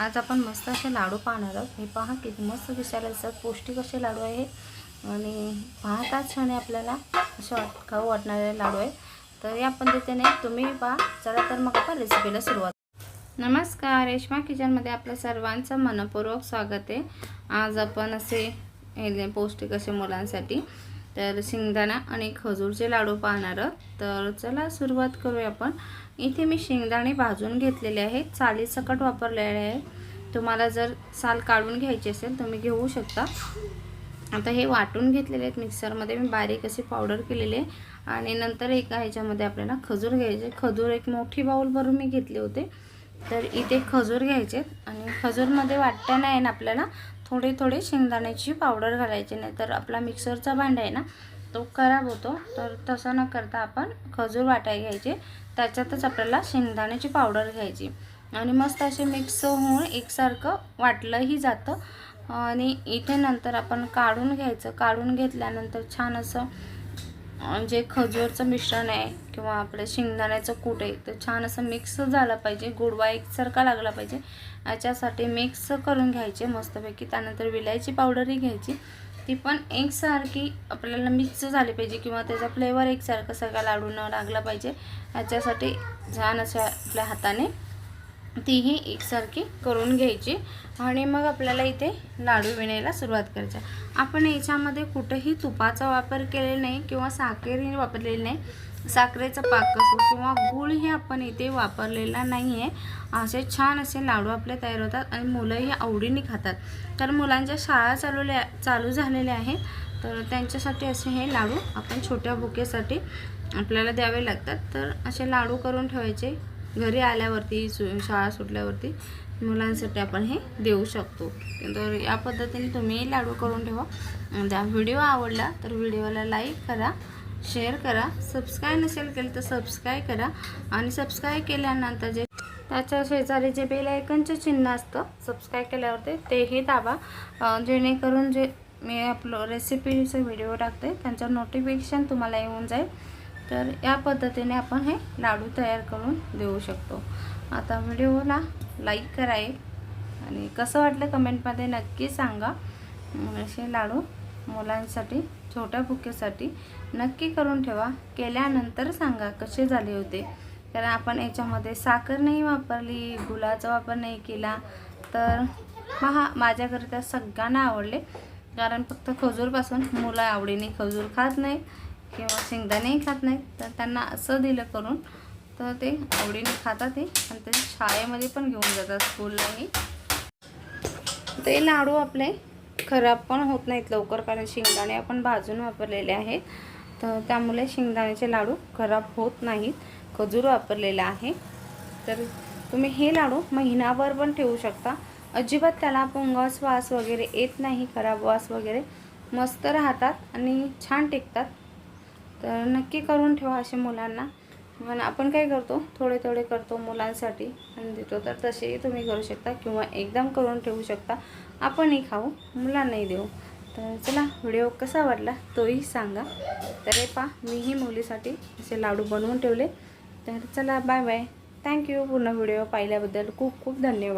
आज आपण मस्त असे लाडू पाहणार आहोत. हे पहा किती मस्त दिसायला दिसतात. पौष्टिक असे लाडू आहे. आणि पाहताच छान आपल्याला असे वाट खाऊ वाटणारे लाडू आहे. तर या पद्धतीने तुम्ही पहा. चला तर मग आपण रेसिपीला सुरुवात नमस्कार. रेश्मा किचनमध्ये आपल्या सर्वांचं मनपूर्वक स्वागत आहे. आज आपण असे हे पौष्टिक असे मुलांसाठी तर शेंगदाणा आणि खजूरचे लाडू पाहणार तर चला सुरुवात करूया आपण. इथे मी शेंगदाणे भाजून घेतलेले आहेत. चालीसकट वापरलेले आहे तुम्हाला जर साल काढून घ्यायची असेल तुम्ही घेऊ शकता. आता हे वाटून घेतलेले आहेत. मिक्सरमध्ये मी बारीक असे पावडर केलेली. आहे आणि नंतर एका ह्याच्यामध्ये आपल्याला खजूर घ्यायचे. खजूर एक मोठी बाऊल भरून मी घेतले होते. तर इथे खजूर घ्यायचे आणि खजूरमध्ये वाटतं नाही ना आपल्याला थोडे थोडे शेंगदाण्याची पावडर घालायची नाही तर आपला मिक्सरचा भांडा आहे ना तो खराब होतो. तर तसं न करता आपण खजूर वाटाय घ्यायचे. त्याच्यातच आपल्याला शेंगदाण्याची पावडर घ्यायची. आणि मस्त असे मिक्स होऊन एकसारखं वाटलंही जातं. आणि इथे नंतर आपण काढून घ्यायचं. काढून घेतल्यानंतर छान असं जे खजूरचं मिश्रण आहे किंवा आपलं शेंगदाण्याचं कूट आहे तर छान असं मिक्स झालं पाहिजे. गोडवा एकसारखा लागला पाहिजे. याच्यासाठी मिक्स करून घ्यायचे मस्तपैकी. त्यानंतर विलायची पावडरही घ्यायची. ती पण एकसारखी आपल्याला मिक्स झाली पाहिजे किंवा त्याचा फ्लेवर एकसारखा सगळा लाडू न लागला पाहिजे. याच्यासाठी छान अशा आपल्या हाताने तीही एकसारखी करून घ्यायची. आणि मग आपल्याला इथे लाडू विणायला सुरुवात करायची. आपण याच्यामध्ये कुठेही तुपाचा वापर केलेला नाही किंवा साखरही वापरलेली नाही. साखरेचा पाक असो किंवा गूळही आपण इथे वापरलेला नाही आहे असे छान असे लाडू आपले तयार होतात आणि मुलंही आवडीने खातात. तर मुलांच्या शाळा चालवल्या चालू झालेल्या आहेत. तर त्यांच्यासाठी असे हे लाडू आपण छोट्या बुकेसाठी आपल्याला द्यावे लागतात. तर असे लाडू करून ठेवायचे. घरी आल्यावरती सु शाळा सुटल्यावरती मुलांसाठी आपण हे देऊ शकतो. तर या पद्धतीने तुम्ही लाडू करून ठेवा. जर व्हिडिओ आवडला तर व्हिडिओला लाईक करा शेअर करा. सबस्क्राईब नसेल केलं तर सबस्क्राईब करा. आणि सबस्क्राईब केल्यानंतर जे त्याच्या शेजारी जे बेल आयकनचे चिन्ह असतं सबस्क्राईब केल्यावरती तेही दाबा. जेणेकरून जे मी आपलं रेसिपीचं व्हिडिओ टाकते त्यांचं नोटिफिकेशन तुम्हाला येऊन जाईल. तर या पद्धतीने आपण हे लाडू तयार करून देऊ शकतो. आता व्हिडिओला लाईक कराय आणि कसं वाटलं कमेंटमध्ये नक्की सांगा. असे लाडू मुलांसाठी छोट्या भुकेसाठी नक्की करून ठेवा. केल्यानंतर सांगा कसे झाले होते. कारण आपण याच्यामध्ये साखर नाही वापरली गुलाचा वापर नाही केला. तर महा माझ्याकरिता सगळ्यांना आवडले. कारण फक्त खजूरपासून मुलं आवडीने खजूर खात नाही किंवा शेंगदाणेही खात नाहीत तर त्यांना असं दिलं करून तर ते आवडीने खातात ते. आणि ते शाळेमध्ये पण घेऊन जातात स्कूललाही. ते लाडू आपले खराब पण होत नाहीत लवकर कारण शेंगदाणे आपण भाजून वापरलेले आहेत. तर त्यामुळे शेंगदाण्याचे लाडू खराब होत नाहीत खजूर वापरलेला आहे. तर तुम्ही हे लाडू महिनाभर पण ठेवू शकता. अजिबात त्याला पुंगस वास वगैरे येत नाही खराब वास वगैरे. मस्त राहतात आणि छान टिकतात. तर नक्की करून ठेवा असे मुलांना. पण आपण काय करतो थोडे थोडे करतो मुलांसाठी आणि देतो. तर तसेही तुम्ही करू शकता किंवा एकदम करून ठेवू शकता. आपणही खाऊ मुलांनाही देऊ. तर चला व्हिडिओ कसा वाटला तोही सांगा. तर हे पा मीही मुलीसाठी असे लाडू बनवून ठेवले. तर चला बाय बाय थँक्यू पूर्ण व्हिडिओ पाहिल्याबद्दल खूप खूप धन्यवाद.